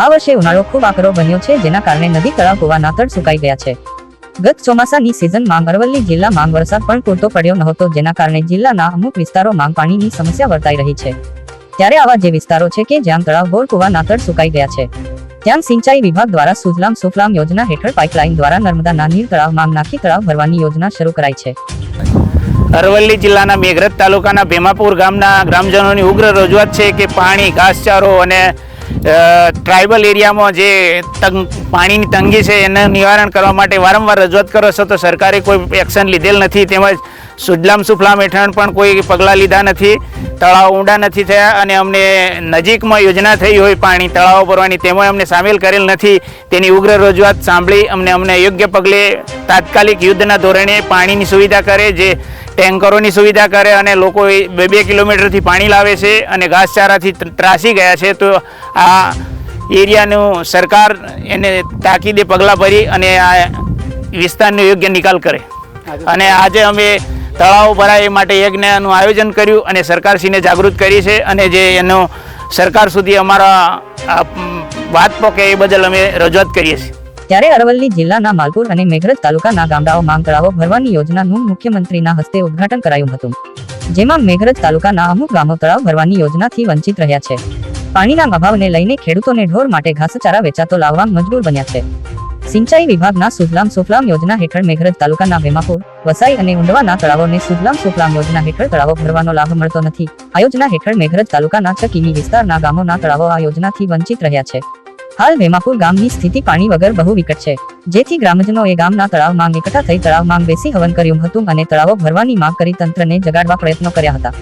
આ વર્ષે ઉનાળો ખૂબ આકરો બન્યો છે, જેના કારણે નદી તળાવ કુવાના તળ સુકાઈ ગયા છે. ગત ચોમાસાની સિઝનમાં અરવલ્લી જિલ્લામાં વરસાદ પણ પૂરતો પડ્યો નહોતો, જેના કારણે જિલ્લાના અમુક વિસ્તારોમાં પાણીની સમસ્યા વર્તાઈ રહી છે. ત્યારે આવા જે વિસ્તારો છે કે જ્યાં તળાવ બોર કુવાના તળ સુકાઈ ગયા છે, ત્યાં સિંચાઈ વિભાગ દ્વારા સુજલામ સુફલામ યોજના હેઠળ પાઇપલાઇન દ્વારા નર્મદાના નીર તળાવમાં નાખી તળાવ ભરવાની યોજના શરૂ કરાઈ છે. અરવલ્લી જિલ્લાના મેઘરજ તાલુકાના ભેમાપુર ગામના ગ્રામજનોની ઉગ્ર રજૂઆત છે કે પાણી, ઘાસચારો અને ટ્રાઇબલ એરિયામાં જે તંગ, પાણીની તંગી છે એનું નિવારણ કરવા માટે વારંવાર રજૂઆત કરો છો તો સરકારે કોઈ એક્શન લીધેલ નથી. તેમજ સુજલામ સુફલામ હેઠળ પણ કોઈ પગલાં લીધા નથી. તળાવ ઊંડા નથી થયા અને અમને નજીકમાં યોજના થઈ હોય પાણી તળાવો ભરવાની તેમાં અમને સામેલ કરેલ નથી. તેની ઉગ્ર રજૂઆત સાંભળી અમને અમને યોગ્ય પગલે તાત્કાલિક યુદ્ધના ધોરણે પાણીની સુવિધા કરે, જે ટેન્કરોની સુવિધા કરે અને લોકો એ બે બે કિલોમીટરથી પાણી લાવે છે અને ઘાસચારાથી ત્રાસી ગયા છે તો આ એરિયાનું સરકાર એને તાકીદે પગલાં ભરી અને આ વિસ્તારનો યોગ્ય નિકાલ કરે. અને આજે અમે તળાવો ભરાય એ માટે યજ્ઞનું આયોજન કર્યું અને સરકારશ્રીને જાગૃત કરી છે અને જે એનો સરકાર સુધી અમારા વાત પહોંચે એ બદલ અમે રજૂઆત કરીએ છીએ. ત્યારે અરવલ્લી જિલ્લાના માલપુર અને મેઘરજ તાલુકાના ગામડાઓમાં તળાવો ભરવાની યોજનાનું મુખ્યમંત્રીના હસ્તે ઉદઘાટન કરાયું હતું. જેમાં મેઘરજ તાલુકાના અમુક ગામો તળાવ ભરવાની યોજનાથી વંચિત રહ્યા છે. પાણીના અભાવને લઈને ખેડૂતોને ઢોર માટે ઘાસચારા વેચાતો લાવવા મજબૂર બન્યા છે. સિંચાઈ વિભાગના સુજલામ સુફલામ યોજના હેઠળ મેઘરજ તાલુકાના વેમાપુર, વસાઈ અને ઉંડવાના તળાવોને સુજલામ સુફલામ યોજના હેઠળ તળાવો ભરવાનો લાભ મળતો નથી. આ યોજના હેઠળ મેઘરજ તાલુકાના ચકીની વિસ્તારના ગામોના તળાવો આ યોજનાથી વંચિત રહ્યા છે. હાલ વેમાપુર ગામની સ્થિતિ પાણી વગર બહુ વિકટ છે. જેથી ગ્રામજનોએ ગામના તળાવમાં એકઠા થઈ તળાવમાં બેસી હવન કર્યું હતું અને તળાવો ભરવાની માંગ કરી તંત્રને જગાડવા પ્રયત્નો કર્યા હતા.